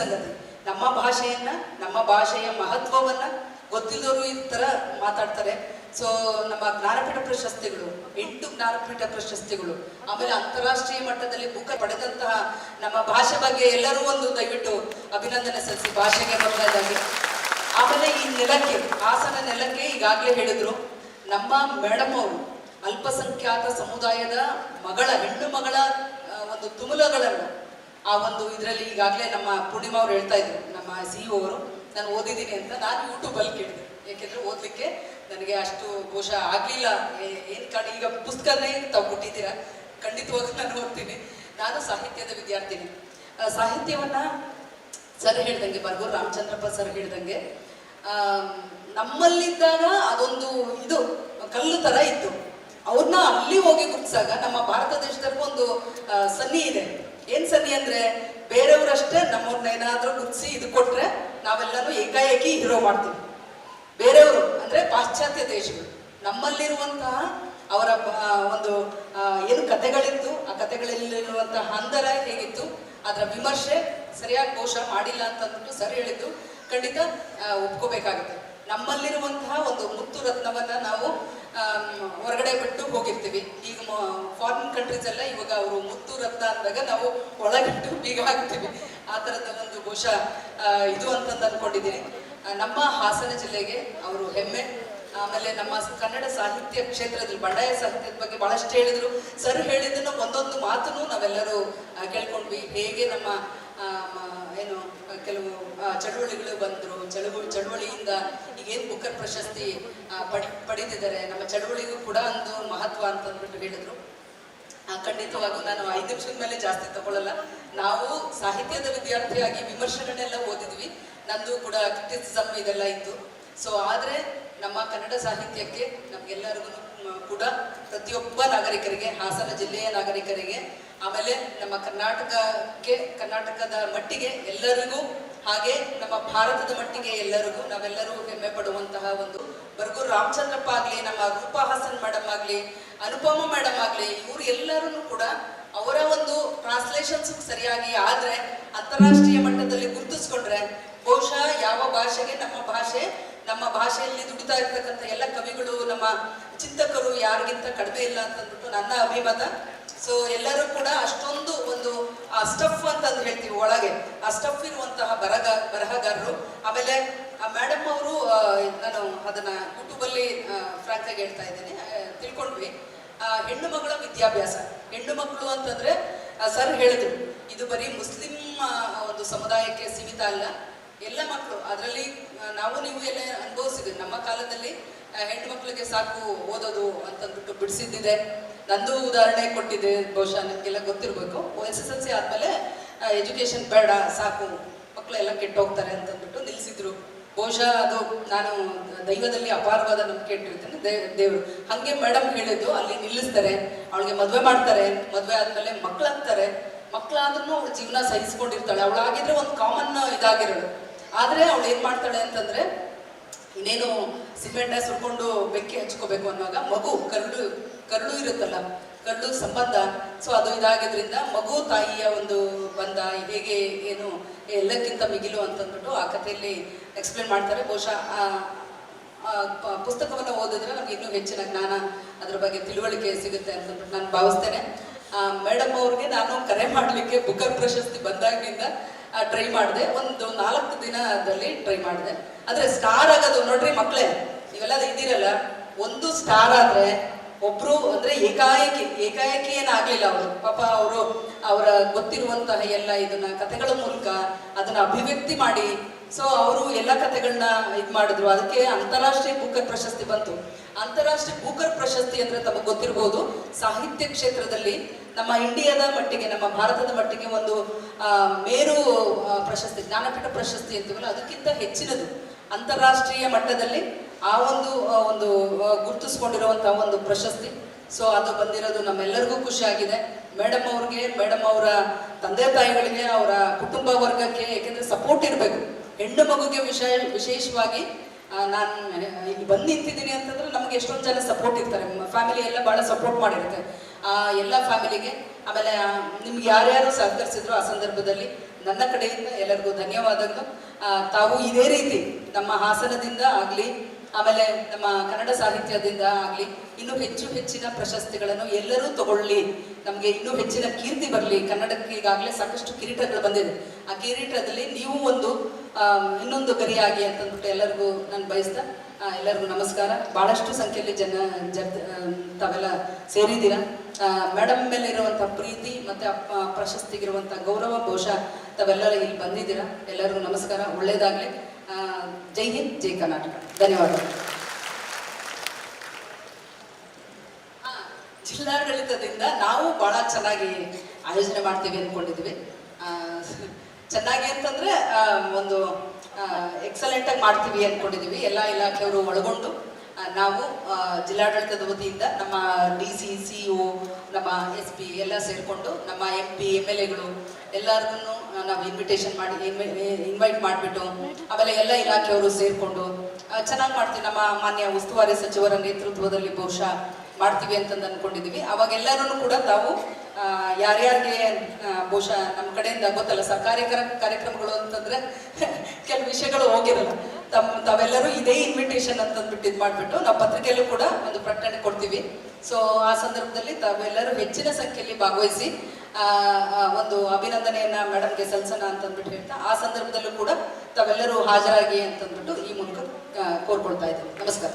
ಸಂಗತಿ ನಮ್ಮ ಭಾಷೆಯನ್ನ, ನಮ್ಮ ಭಾಷೆಯ ಮಹತ್ವವನ್ನ ಗೊತ್ತಿಲ್ಲದವರು ಈ ತರ ಮಾತಾಡ್ತಾರೆ. ಸೊ ನಮ್ಮ ಜ್ಞಾನಪೀಠ ಪ್ರಶಸ್ತಿಗಳು, ಎಂಟು ಜ್ಞಾನಪೀಠ ಪ್ರಶಸ್ತಿಗಳು, ಆಮೇಲೆ ಅಂತಾರಾಷ್ಟ್ರೀಯ ಮಟ್ಟದಲ್ಲಿ ಬುಕ್ ಪಡೆದಂತಹ ನಮ್ಮ ಭಾಷೆ ಬಗ್ಗೆ ಎಲ್ಲರೂ ಒಂದು ದಯವಿಟ್ಟು ಅಭಿನಂದನೆ ಸಲ್ಲಿಸಿ, ಭಾಷೆಗೆ ಮೊದಲನೇದಾಗಿ ಆಮೇಲೆ ಈ ನೆಲಕ್ಕೆ, ಹಾಸನ ನೆಲಕ್ಕೆ ಈಗಾಗಲೇ ಹೇಳಿದ್ರು, ನಮ್ಮ ಮೇಡಮ್ ಅವರು ಅಲ್ಪಸಂಖ್ಯಾತ ಸಮುದಾಯದ ಮಗಳ, ಹೆಣ್ಣು ಮಗಳ ಒಂದು ತುಮುಲಗಳನ್ನು ಆ ಒಂದು ಇದರಲ್ಲಿ ಈಗಾಗಲೇ ನಮ್ಮ ಪೂರ್ಣಿಮಾ ಅವ್ರು ಹೇಳ್ತಾ ಇದ್ರು, ನಮ್ಮ ಸಿ ಅವರು, ನಾನು ಓದಿದ್ದೀನಿ ಅಂತ ನಾನು ಯೂಟ್ಯೂಬಲ್ಲಿ ಕೇಳಿದೆ. ಯಾಕೆಂದ್ರೆ ಓದಲಿಕ್ಕೆ ನನಗೆ ಅಷ್ಟು ಕೋಶ ಆಗಲಿಲ್ಲ. ಏನು ಕಾರಣ ಈಗ ಪುಸ್ತಕನೇ ತಾವು ಕೊಟ್ಟಿದ್ದೀರಾ? ಖಂಡಿತವಾಗಿ ನಾನು ಓದ್ತೀನಿ. ನಾನು ಸಾಹಿತ್ಯದ ವಿದ್ಯಾರ್ಥಿನಿ. ಸಾಹಿತ್ಯವನ್ನು ಸರ್ ಹೇಳ್ದಂಗೆ, ಬರ್ಗೂರು ರಾಮಚಂದ್ರಪ್ಪ ಸರ್ ಹೇಳ್ದಂಗೆ ನಮ್ಮಲ್ಲಿದ್ದಾಗ ಅದೊಂದು ಇದು, ಕಲ್ಲು ತರ ಇತ್ತು. ಅವ್ರನ್ನ ಅಲ್ಲಿ ಹೋಗಿ ಗುರ್ತಿಸಾಗ ನಮ್ಮ ಭಾರತ ದೇಶದಲ್ಲಿ ಒಂದು ಸನ್ನಿ ಇದೆ. ಏನ್ ಸನ್ನಿ ಅಂದ್ರೆ ಬೇರೆಯವರಷ್ಟೇ ನಮ್ಮವ್ರನ್ನ ಏನಾದ್ರೂ ಗುರ್ತಿಸಿ ಇದು ಕೊಟ್ರೆ ನಾವೆಲ್ಲರೂ ಏಕಾಏಕಿ ಹೀರೋ ಮಾಡ್ತೀವಿ. ಬೇರೆಯವರು ಅಂದ್ರೆ ಪಾಶ್ಚಾತ್ಯ ದೇಶಗಳು. ನಮ್ಮಲ್ಲಿರುವಂತಹ ಅವರ ಒಂದು ಏನು ಕಥೆಗಳಿತ್ತು, ಆ ಕಥೆಗಳಲ್ಲಿರುವಂತಹ ಹಂದರ ಹೇಗಿತ್ತು, ಅದರ ವಿಮರ್ಶೆ ಸರಿಯಾಗಿ ಕೋಶ ಮಾಡಿಲ್ಲ ಅಂತ ಅಂದ್ಬಿಟ್ಟು ಸರಿ ಹೇಳಿದ್ದು ಖಂಡಿತ ಒಪ್ಕೋಬೇಕಾಗುತ್ತೆ. ನಮ್ಮಲ್ಲಿರುವಂತಹ ಒಂದು ಮುತ್ತು ರತ್ನವನ್ನ ನಾವು ಹೊರಗಡೆ ಬಿಟ್ಟು ಹೋಗಿರ್ತೀವಿ. ಈಗ ಫಾರಿನ್ ಕಂಟ್ರೀಸ್ ಎಲ್ಲ ಇವಾಗ ಅವರು ಮುತ್ತು ರತ್ನ ಅಂದಾಗ ನಾವು ಒಳಗಿಟ್ಟು ಬೀಗ ಹಾಕ್ತೀವಿ. ಆ ಥರದ ಒಂದು ಬಹುಶಃ ಇದು ಅಂತಂದು ಅಂದ್ಕೊಂಡಿದ್ದೀನಿ ನಮ್ಮ ಹಾಸನ ಜಿಲ್ಲೆಗೆ ಅವರು ಹೆಮ್ಮೆ. ಆಮೇಲೆ ನಮ್ಮ ಕನ್ನಡ ಸಾಹಿತ್ಯ ಕ್ಷೇತ್ರದಲ್ಲಿ ಬಂಡಾಯ ಸಾಹಿತ್ಯದ ಬಗ್ಗೆ ಬಹಳಷ್ಟು ಹೇಳಿದ್ರು. ಸರ್ ಹೇಳಿದ್ದನ್ನು ಒಂದೊಂದು ಮಾತನ್ನು ನಾವೆಲ್ಲರೂ ಕೇಳ್ಕೊಂಡ್ವಿ. ಹೇಗೆ ನಮ್ಮ ಏನು ಕೆಲವು ಚಳುವಳಿಗಳು ಬಂದರು. ಚಳುವಳಿ ಚಳುವಳಿಯಿಂದ ಈಗೇನು ಬುಕ್ಕರ್ ಪ್ರಶಸ್ತಿ ಪಡಿ ನಮ್ಮ ಚಳುವಳಿಗೂ ಕೂಡ ಒಂದು ಮಹತ್ವ ಅಂತ ಅಂದ್ಬಿಟ್ಟು ಹೇಳಿದ್ರು. ಖಂಡಿತವಾಗೂ ನಾನು ಐದು ನಿಮಿಷದ ಮೇಲೆ ಜಾಸ್ತಿ ತಗೊಳ್ಳಲ್ಲ ನಾವು ಸಾಹಿತ್ಯದ ವಿದ್ಯಾರ್ಥಿಯಾಗಿ ವಿಮರ್ಶೆಗಳನ್ನೆಲ್ಲ ಓದಿದ್ವಿ. ನಂದು ಕೂಡ ಕ್ರಿಟಿಸಿಸಮ್ ಇದೆಲ್ಲ ಇತ್ತು. ಸೊ ಆದ್ರೆ ನಮ್ಮ ಕನ್ನಡ ಸಾಹಿತ್ಯಕ್ಕೆ ನಮ್ಗೆಲ್ಲರಿಗೂ ಕೂಡ ಪ್ರತಿಯೊಬ್ಬ ನಾಗರಿಕರಿಗೆ, ಹಾಸನ ಜಿಲ್ಲೆಯ ನಾಗರಿಕರಿಗೆ ಆಮೇಲೆ ನಮ್ಮ ಕರ್ನಾಟಕಕ್ಕೆ, ಕರ್ನಾಟಕದ ಮಟ್ಟಿಗೆ ಎಲ್ಲರಿಗೂ, ಹಾಗೆ ನಮ್ಮ ಭಾರತದ ಮಟ್ಟಿಗೆ ಎಲ್ಲರಿಗೂ, ನಾವೆಲ್ಲರೂ ಹೆಮ್ಮೆ ಪಡುವಂತಹ ಒಂದು ಬರ್ಗೂರು ರಾಮಚಂದ್ರಪ್ಪ ಆಗ್ಲಿ, ನಮ್ಮ ರೂಪಾ ಹಾಸನ್ ಮೇಡಮ್ ಆಗ್ಲಿ, ಅನುಪಮ ಮೇಡಮ್ ಆಗ್ಲಿ, ಇವ್ರು ಎಲ್ಲರೂ ಕೂಡ ಅವರ ಒಂದು ಟ್ರಾನ್ಸ್ಲೇಷನ್ಸ್ ಸರಿಯಾಗಿ ಆದ್ರೆ, ಅಂತಾರಾಷ್ಟ್ರೀಯ ಮಟ್ಟದಲ್ಲಿ ಗುರುತಿಸ್ಕೊಂಡ್ರೆ, ಬಹುಶಃ ಯಾವ ಭಾಷೆಗೆ ನಮ್ಮ ಭಾಷೆ, ನಮ್ಮ ಭಾಷೆಯಲ್ಲಿ ದುಡಿತಾ ಇರ್ತಕ್ಕಂಥ ಎಲ್ಲ ಕವಿಗಳು, ನಮ್ಮ ಚಿಂತಕರು ಯಾರಿಗಿಂತ ಕಡಿಮೆ ಇಲ್ಲ ಅಂತಂದ್ಬಿಟ್ಟು ನನ್ನ ಅಭಿಮತ. ಸೊ ಎಲ್ಲರೂ ಕೂಡ ಅಷ್ಟೊಂದು ಒಂದು ಆ ಸ್ಟಫ್ ಅಂತಂದು ಹೇಳ್ತೀವಿ ಒಳಗೆ. ಆ ಸ್ಟಫ್ ಇರುವಂತಹ ಬರಗ ಬರಹಗಾರರು. ಆಮೇಲೆ ಆ ಮೇಡಮ್ ಅವರು ನಾನು ಅದನ್ನ ಯೂಟ್ಯೂಬಲ್ಲಿ ಫ್ರಾಂಕ್ ಆಗಿ ಹೇಳ್ತಾ ಇದ್ದೀನಿ. ತಿಳ್ಕೊಂಡ್ವಿ. ಆ, ಹೆಣ್ಣು ಮಗಳ ವಿದ್ಯಾಭ್ಯಾಸ. ಹೆಣ್ಣು ಮಕ್ಕಳು ಅಂತಂದ್ರೆ ಸರ್ ಹೇಳಿದ್ರು ಇದು ಬರೀ ಮುಸ್ಲಿಂ ಒಂದು ಸಮುದಾಯಕ್ಕೆ ಸೀಮಿತ ಅಲ್ಲ. ಎಲ್ಲ ಮಕ್ಕಳು ಅದರಲ್ಲಿ ನಾವು ನೀವು ಎಲ್ಲ ಅನುಭವಿಸಿದ್ವಿ ನಮ್ಮ ಕಾಲದಲ್ಲಿ ಹೆಣ್ಣು ಮಕ್ಕಳಿಗೆ ಸಾಕು ಓದೋದು ಅಂತಂದ್ಬಿಟ್ಟು ಬಿಡಿಸಿದ್ದಿದೆ. ನಂದು ಉದಾಹರಣೆ ಕೊಟ್ಟಿದ್ದೆ, ಬಹುಶಃ ನಿಮಗೆಲ್ಲ ಗೊತ್ತಿರಬೇಕು. ಎಸ್ ಎಸ್ ಎಲ್ ಸಿ ಆದಮೇಲೆ ಎಜುಕೇಶನ್ ಬೇಡ, ಸಾಕು ಮಕ್ಕಳೆಲ್ಲ ಕೆಟ್ಟೋಗ್ತಾರೆ ಅಂತಂದ್ಬಿಟ್ಟು ನಿಲ್ಲಿಸಿದ್ರು ಬಹುಶಃ ಅದು ನಾನು ದೈವದಲ್ಲಿ ಅಪಾರವಾದ ನಂಬಿಕೆ ಇಟ್ಟಿರ್ತೇನೆ ದೇವರು. ಹಂಗೆ ಮೇಡಮ್ ಹೇಳಿದ್ದು, ಅಲ್ಲಿ ನಿಲ್ಲಿಸ್ತಾರೆ. ಅವಳಿಗೆ ಮದುವೆ ಮಾಡ್ತಾರೆ, ಮದುವೆ ಆದ್ಮೇಲೆ ಮಕ್ಕಳಾಗ್ತಾರೆ ಮಕ್ಕಳಾದ್ರೂ ಅವಳ ಜೀವನ ಸಹಿಸ್ಕೊಂಡಿರ್ತಾಳೆ. ಅವಳಾಗಿದ್ರೆ ಒಂದು ಕಾಮನ್ ಇದಾಗಿರೋಳು. ಆದ್ರೆ ಅವಳು ಏನ್ ಮಾಡ್ತಾಳೆ ಅಂತಂದ್ರೆ, ಇನ್ನೇನು ಸಿಮೆಂಟ್ ಸುಟ್ಕೊಂಡು ಬೆಂಕಿ ಹಚ್ಕೋಬೇಕು ಅನ್ನುವಾಗ ಮಗು ಕರಡು ಕರಡು ಇರುತ್ತಲ್ಲ ಕಣ್ಣು ಸಂಬಂಧ. ಸೊ ಅದು ಇದಾಗಿದ್ರಿಂದ ಮಗು ತಾಯಿಯ ಒಂದು ಬಂಧ ಹೇಗೆ ಏನು ಎಲ್ಲಕ್ಕಿಂತ ಮಿಗಿಲು ಅಂತಂದ್ಬಿಟ್ಟು ಆ ಕಥೆಯಲ್ಲಿ ಎಕ್ಸ್ಪ್ಲೇನ್ ಮಾಡ್ತಾರೆ. ಬಹುಶಃ ಪುಸ್ತಕವನ್ನ ಓದಿದ್ರೆ ನಮ್ಗೆ ಇನ್ನೂ ಹೆಚ್ಚಿನ ಜ್ಞಾನ ಅದ್ರ ಬಗ್ಗೆ ತಿಳುವಳಿಕೆ ಸಿಗುತ್ತೆ ಅಂತಂದ್ಬಿಟ್ಟು ನಾನು ಭಾವಿಸ್ತೇನೆ. ಮೇಡಮ್ ಅವ್ರಿಗೆ ನಾನು ಕರೆ ಮಾಡಲಿಕ್ಕೆ ಬುಕರ್ ಪ್ರಶಸ್ತಿ ಬಂದಾಗಿನಿಂದ ಟ್ರೈ ಮಾಡಿದೆ. ಒಂದು ನಾಲ್ಕು ದಿನದಲ್ಲಿ ಟ್ರೈ ಮಾಡಿದೆ. ಆದರೆ ಸ್ಟಾರ್ ಆಗೋದು ನೋಡ್ರಿ ಮಕ್ಕಳೇ ನೀವೆಲ್ಲ ಇದ್ದೀರಲ್ಲ, ಒಂದು ಸ್ಟಾರ್ ಆದ್ರೆ ಒಬ್ರು ಅಂದ್ರೆ ಏಕಾಏಕಿ ಏಕಾಏಕಿ ಏನಾಗ್ಲಿಲ್ಲ ಅವರು. ಪಾಪ ಅವರು ಅವರ ಗೊತ್ತಿರುವಂತಹ ಎಲ್ಲ ಇದನ್ನ, ಕಥೆಗಳ ಮೂಲಕ ಅದನ್ನ ಅಭಿವ್ಯಕ್ತಿ ಮಾಡಿ ಸೊ ಅವರು ಎಲ್ಲ ಕಥೆಗಳನ್ನ ಇದು ಮಾಡಿದ್ರು. ಅದಕ್ಕೆ ಅಂತಾರಾಷ್ಟ್ರೀಯ ಬೂಕರ್ ಪ್ರಶಸ್ತಿ ಬಂತು. ಅಂತಾರಾಷ್ಟ್ರೀಯ ಬೂಕರ್ ಪ್ರಶಸ್ತಿ ಅಂದ್ರೆ ತಮಗೆ ಗೊತ್ತಿರಬಹುದು ಸಾಹಿತ್ಯ ಕ್ಷೇತ್ರದಲ್ಲಿ ನಮ್ಮ ಇಂಡಿಯಾದ ಮಟ್ಟಿಗೆ, ನಮ್ಮ ಭಾರತದ ಮಟ್ಟಿಗೆ ಒಂದು ಮೇರು ಪ್ರಶಸ್ತಿ, ಜ್ಞಾನಪೀಠ ಪ್ರಶಸ್ತಿ ಅಂತೀವಲ್ಲ, ಅದಕ್ಕಿಂತ ಹೆಚ್ಚಿನದು ಅಂತಾರಾಷ್ಟ್ರೀಯ ಮಟ್ಟದಲ್ಲಿ ಆ ಒಂದು ಒಂದು ಆ, ಗುರುತಿಸ್ಕೊಂಡಿರುವಂತಹ ಒಂದು ಪ್ರಶಸ್ತಿ. ಸೊ ಅದು ಬಂದಿರೋದು ನಮ್ಮೆಲ್ಲರಿಗೂ ಖುಷಿ ಆಗಿದೆ. ಮೇಡಮ್ ಅವ್ರಿಗೆ ಮೇಡಮ್ ಅವರ ತಂದೆ ತಾಯಿಗಳಿಗೆ ಅವರ ಕುಟುಂಬ ವರ್ಗಕ್ಕೆ ಯಾಕೆಂದ್ರೆ ಸಪೋರ್ಟ್ ಇರಬೇಕು. ಹೆಣ್ಣು ಮಗುಗೆ ವಿಷಯ ವಿಶೇಷವಾಗಿ ನಾನು ಇಲ್ಲಿ ಬಂದು ನಿಂತಿದ್ದೀನಿ ಅಂತಂದ್ರೆ ನಮ್ಗೆ ಎಷ್ಟೊಂದು ಜನ ಸಪೋರ್ಟ್ ಇರ್ತಾರೆ. ಫ್ಯಾಮಿಲಿ ಎಲ್ಲ ಬಹಳ ಸಪೋರ್ಟ್ ಮಾಡಿರುತ್ತೆ ಆ ಎಲ್ಲ ಫ್ಯಾಮಿಲಿಗೆ ಆಮೇಲೆ ನಿಮ್ಗೆ ಯಾರ್ಯಾರು ಸಹಕರಿಸಿದ್ರು ಆ ಸಂದರ್ಭದಲ್ಲಿ ನನ್ನ ಕಡೆಯಿಂದ ಎಲ್ಲರಿಗೂ ಧನ್ಯವಾದಗಳು. ತಾವು ಇದೇ ರೀತಿ ನಮ್ಮ ಹಾಸನದಿಂದ ಆಗಲಿ ಆಮೇಲೆ ನಮ್ಮ ಕನ್ನಡ ಸಾಹಿತ್ಯದಿಂದ ಆಗಲಿ ಇನ್ನೂ ಹೆಚ್ಚು ಹೆಚ್ಚಿನ ಪ್ರಶಸ್ತಿಗಳನ್ನು ಎಲ್ಲರೂ ತಗೊಳ್ಳಿ. ನಮಗೆ ಇನ್ನೂ ಹೆಚ್ಚಿನ ಕೀರ್ತಿ ಬರಲಿ. ಕನ್ನಡಕ್ಕೆ ಈಗಾಗಲೇ ಸಾಕಷ್ಟು ಕಿರೀಟಗಳು ಬಂದಿದೆ. ಆ ಕಿರೀಟದಲ್ಲಿ ನೀವು ಒಂದು ಇನ್ನೊಂದು ಗರಿಯಾಗಿ ಅಂತಂದ್ಬಿಟ್ಟು ಎಲ್ಲರಿಗೂ ನಾನು ಬಯಸ್ತಾ ಎಲ್ಲರಿಗೂ ನಮಸ್ಕಾರ. ಬಹಳಷ್ಟು ಸಂಖ್ಯೆಯಲ್ಲಿ ಜನ ಜಗ್ ತಾವೆಲ್ಲ ಸೇರಿದ್ದೀರಾ? ಮೇಡಮ್ ಮೇಲೆ ಇರುವಂಥ ಪ್ರೀತಿ ಮತ್ತು ಪ್ರಶಸ್ತಿಗಿರುವಂಥ ಗೌರವ ಬಹುಶಃ ತಾವೆಲ್ಲರೂ ಇಲ್ಲಿ ಬಂದಿದ್ದೀರಾ? ಎಲ್ಲರಿಗೂ ನಮಸ್ಕಾರ. ಒಳ್ಳೆಯದಾಗಲಿ ಜೈ ಹಿಂದ್, ಜೈ ಕರ್ನಾಟಕ. ಧನ್ಯವಾದಗಳು ಜಿಲ್ಲಾಡಳಿತದಿಂದ ನಾವು ಬಹಳ ಚೆನ್ನಾಗಿ ಆಯೋಜನೆ ಮಾಡ್ತೀವಿ ಅಂದ್ಕೊಂಡಿದ್ವಿ ಚೆನ್ನಾಗಿ ಅಂತಂದ್ರೆ ಒಂದು ಎಕ್ಸಲೆಂಟ್ ಆಗಿ ಮಾಡ್ತೀವಿ ಅಂದ್ಕೊಂಡಿದ್ದೀವಿ ಎಲ್ಲ ಇಲಾಖೆಯವರು ಒಳಗೊಂಡು. ನಾವು ಜಿಲ್ಲಾಡಳಿತದ ವತಿಯಿಂದ ನಮ್ಮ ಡಿ ಸಿ ಸಿ ಒ ನಮ್ಮ ಎಸ್ ಪಿ ಎಲ್ಲ ಸೇರಿಕೊಂಡು ನಮ್ಮ ಎಂ ಪಿ ಎಂ ಎಲ್ ಎಗಳು ಎಲ್ಲರಿಗೂ ನಾವು ಇನ್ವಿಟೇಷನ್ ಮಾಡಿ ಇನ್ವೈಟ್ ಮಾಡಿಬಿಟ್ಟು ಆಮೇಲೆ ಎಲ್ಲ ಇಲಾಖೆಯವರು ಸೇರಿಕೊಂಡು ಚೆನ್ನಾಗಿ ಮಾಡ್ತೀವಿ. ನಮ್ಮ ಮಾನ್ಯ ಉಸ್ತುವಾರಿ ಸಚಿವರ ನೇತೃತ್ವದಲ್ಲಿ ಬಹುಶಃ ಮಾಡ್ತೀವಿ ಅಂತಂದು ಅಂದ್ಕೊಂಡಿದ್ದೀವಿ ಅವಾಗ ಎಲ್ಲರೂ ಕೂಡ ತಾವು ಯಾರ್ಯಾರಿಗೆ ಬಹುಶಃ ನಮ್ಮ ಕಡೆಯಿಂದ ಗೊತ್ತಲ್ಲ, ಸರ್ಕಾರಿ ಕರ- ಕಾರ್ಯಕ್ರಮಗಳು ಅಂತಂದ್ರೆ ಕೆಲವು ವಿಷಯಗಳು ಹೋಗಿರಲ್ಲ. ತಮ್ಮ ತಾವೆಲ್ಲರೂ ಇದೇ ಇನ್ವಿಟೇಷನ್ ಅಂತಂದ್ಬಿಟ್ಟು ಇದು ಮಾಡಿಬಿಟ್ಟು ನಾವು ಪತ್ರಿಕೆಯಲ್ಲೂ ಕೂಡ ಒಂದು ಪ್ರಕಟಣೆ ಕೊಡ್ತೀವಿ. ಸೊ ಆ ಸಂದರ್ಭದಲ್ಲಿ ತಾವೆಲ್ಲರೂ ಹೆಚ್ಚಿನ ಸಂಖ್ಯೆಯಲ್ಲಿ ಭಾಗವಹಿಸಿ ಒಂದು ಅಭಿನಂದನೆಯನ್ನ ಮೇಡಮ್ಗೆ ಸಲ್ಲಿಸೋಣ ಅಂತಂದ್ಬಿಟ್ಟು ಹೇಳ್ತಾ, ಆ ಸಂದರ್ಭದಲ್ಲೂ ಕೂಡ ತಾವೆಲ್ಲರೂ ಹಾಜರಾಗಿ ಅಂತಂದ್ಬಿಟ್ಟು ಈ ಮೂಲಕ ಕೋರ್ಕೊಳ್ತಾ ಇದ್ದೀವಿ ನಮಸ್ಕಾರ.